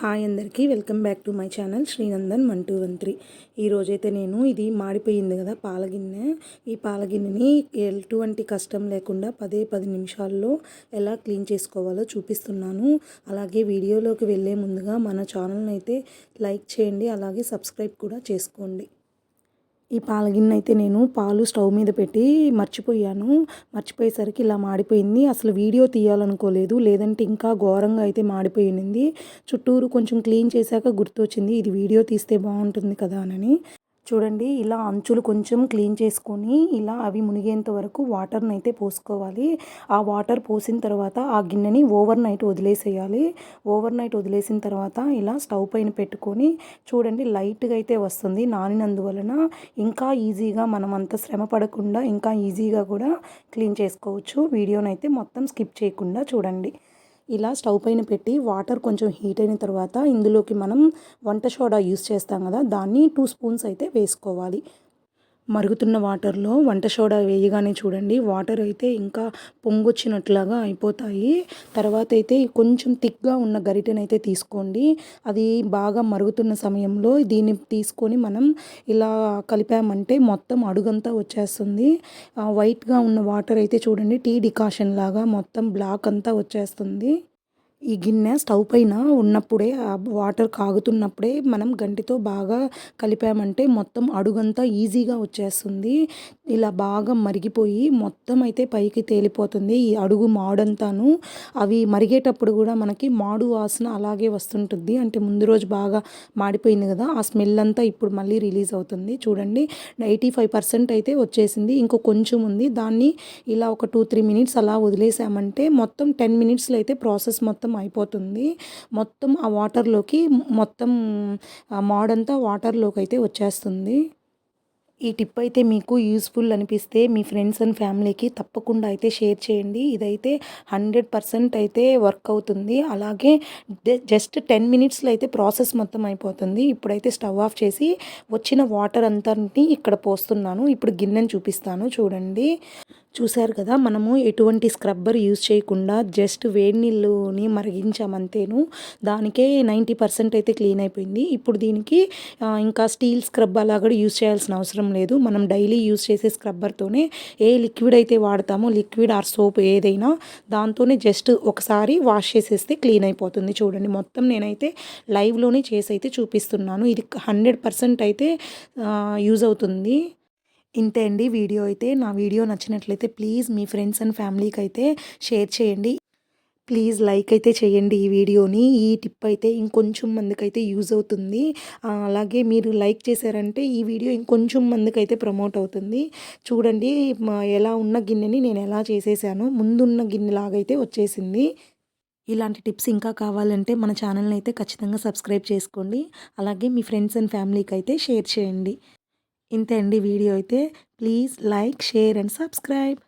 Hi అందరికీ welcome back to my channel Shrinandan one two one three ఈరోజైతే నేను ఇది మాడిపోయింది కదా పాలగిన్నె. ఈ పాలగిన్నెని ఎటువంటి కష్టం లేకుండా పదే పది నిమిషాల్లో ఎలా క్లీన్ చేసుకోవాలో చూపిస్తున్నాను. అలాగే వీడియోలోకి వెళ్ళే ముందుగా మన ఛానల్ని అయితే లైక్ చేయండి అలాగే సబ్స్క్రైబ్ కూడా చేసుకోండి. ఈ పాలగిన్నె అయితే నేను పాలు స్టవ్ మీద పెట్టి మర్చిపోయాను. మర్చిపోయేసరికి ఇలా మాడిపోయింది. అసలు వీడియో తీయాలనుకోలేదు. లేదంటే ఇంకా ఘోరంగా అయితే మాడిపోయింది చుట్టూరు కొంచెం క్లీన్ చేశాక గుర్తొచ్చింది ఇది వీడియో తీస్తే బాగుంటుంది కదా అని. చూడండి ఇలా అంచులు కొంచెం క్లీన్ చేసుకొని ఇలా అవి మునిగేంత వరకు వాటర్ని అయితే పోసుకోవాలి. ఆ వాటర్ పోసిన తర్వాత ఆ గిన్నెని ఓవర్ నైట్ వదిలేసేయాలి. ఓవర్ నైట్ వదిలేసిన తర్వాత ఇలా స్టవ్ పైన పెట్టుకొని చూడండి లైట్గా అయితే వస్తుంది నానినందువలన. ఇంకా ఈజీగా మనం అంత శ్రమ పడకుండా ఇంకా ఈజీగా కూడా క్లీన్ చేసుకోవచ్చు. వీడియోనైతే మొత్తం స్కిప్ చేయకుండా చూడండి. ఇలా స్టవ్ పైన పెట్టి వాటర్ కొంచెం హీట్ అయిన తర్వాత ఇందులోకి మనం వంట సోడా యూస్ చేస్తాం కదా దాన్ని టూ స్పూన్స్ అయితే వేసుకోవాలి. మరుగుతున్న వాటర్లో వంట సోడా వేయగానే చూడండి. వాటర్ అయితే ఇంకా పొంగొచ్చినట్లుగా అయిపోతాయి. తర్వాత అయితే కొంచెం థిక్గా ఉన్న గరిటెనైతే తీసుకోండి. అది బాగా మరుగుతున్న సమయంలో దీన్ని తీసుకొని మనం ఇలా కలిపామంటే మొత్తం అడుగంతా వచ్చేస్తుంది. వైట్గా ఉన్న వాటర్ అయితే చూడండి. టీ డికాషన్ లాగా మొత్తం బ్లాక్ అంతా వచ్చేస్తుంది. ఈ గిన్నె స్టవ్ పైన ఉన్నప్పుడే ఆ వాటర్ కాగుతున్నప్పుడే మనం గంటితో బాగా కలిపామంటే మొత్తం అడుగంతా ఈజీగా వచ్చేస్తుంది. ఇలా బాగా మరిగిపోయి మొత్తం అయితే పైకి తేలిపోతుంది ఈ అడుగు మాడంతాను. అవి మరిగేటప్పుడు కూడా మనకి మాడు వాసన అలాగే వస్తుంటుంది. అంటే ముందు రోజు బాగా మాడిపోయింది కదా ఆ స్మెల్ అంతా ఇప్పుడు మళ్ళీ రిలీజ్ అవుతుంది. చూడండి ఎయిటీ ఫైవ్ పర్సెంట్ అయితే వచ్చేసింది. ఇంకో కొంచెం ఉంది. దాన్ని ఇలా ఒక టూ త్రీ మినిట్స్ అలా వదిలేసామంటే మొత్తం టెన్ మినిట్స్లో అయితే ప్రాసెస్ మొత్తం మొత్తం అయిపోతుంది. మొత్తం ఆ వాటర్లోకి మొత్తం మాడంతా వాటర్లోకి అయితే వచ్చేస్తుంది. ఈ టిప్ అయితే మీకు యూస్ఫుల్ అనిపిస్తే మీ ఫ్రెండ్స్ అండ్ ఫ్యామిలీకి తప్పకుండా అయితే షేర్ చేయండి. ఇదైతే హండ్రెడ్ పర్సెంట్ అయితే వర్క్ అవుతుంది. అలాగే జస్ట్ టెన్ మినిట్స్లో అయితే ప్రాసెస్ మొత్తం అయిపోతుంది. ఇప్పుడైతే స్టవ్ ఆఫ్ చేసి వచ్చిన వాటర్ అంతటి ఇక్కడ పోస్తున్నాను. ఇప్పుడు గిన్నెని చూపిస్తాను. చూడండి. చూశారు కదా మనము ఎటువంటి స్క్రబ్బర్ యూజ్ చేయకుండా జస్ట్ వేడి నీళ్ళుని మరిగించామంతేను. దానికే నైంటీ పర్సెంట్ అయితే క్లీన్ అయిపోయింది. ఇప్పుడు దీనికి ఇంకా స్టీల్ స్క్రబ్ అలా కూడా యూజ్ చేయాల్సిన అవసరం లేదు. మనం డైలీ యూజ్ చేసే స్క్రబ్బర్తోనే ఏ లిక్విడ్ అయితే వాడతామో లిక్విడ్ ఆర్ సోప్ ఏదైనా దాంతోనే జస్ట్ ఒకసారి వాష్ చేసేస్తే క్లీన్ అయిపోతుంది. చూడండి మొత్తం నేనైతే లైవ్లోనే చేసి అయితే చూపిస్తున్నాను. ఇది హండ్రెడ్ పర్సెంట్ అయితే యూజ్ అవుతుంది. ఇంతే అండి వీడియో అయితే. నా వీడియో నచ్చినట్లయితే ప్లీజ్ మీ ఫ్రెండ్స్ అండ్ ఫ్యామిలీకి అయితే షేర్ చేయండి. ప్లీజ్ లైక్ అయితే చేయండి ఈ వీడియోని. ఈ టిప్ అయితే ఇంకొంచెం మందికైతే యూజ్ అవుతుంది. అలాగే మీరు లైక్ చేశారంటే ఈ వీడియో ఇంకొంచెం మందికైతే ప్రమోట్ అవుతుంది. చూడండి ఎలా ఉన్న గిన్నెని నేను ఎలా చేసేసాను. ముందున్న గిన్నెలాగైతే వచ్చేసింది. ఇలాంటి టిప్స్ ఇంకా కావాలంటే మన ఛానల్ని అయితే ఖచ్చితంగా సబ్స్క్రైబ్ చేసుకోండి. అలాగే మీ ఫ్రెండ్స్ అండ్ ఫ్యామిలీకి అయితే షేర్ చేయండి. ఇంతే అండి వీడియో అయితే. Please like share and subscribe.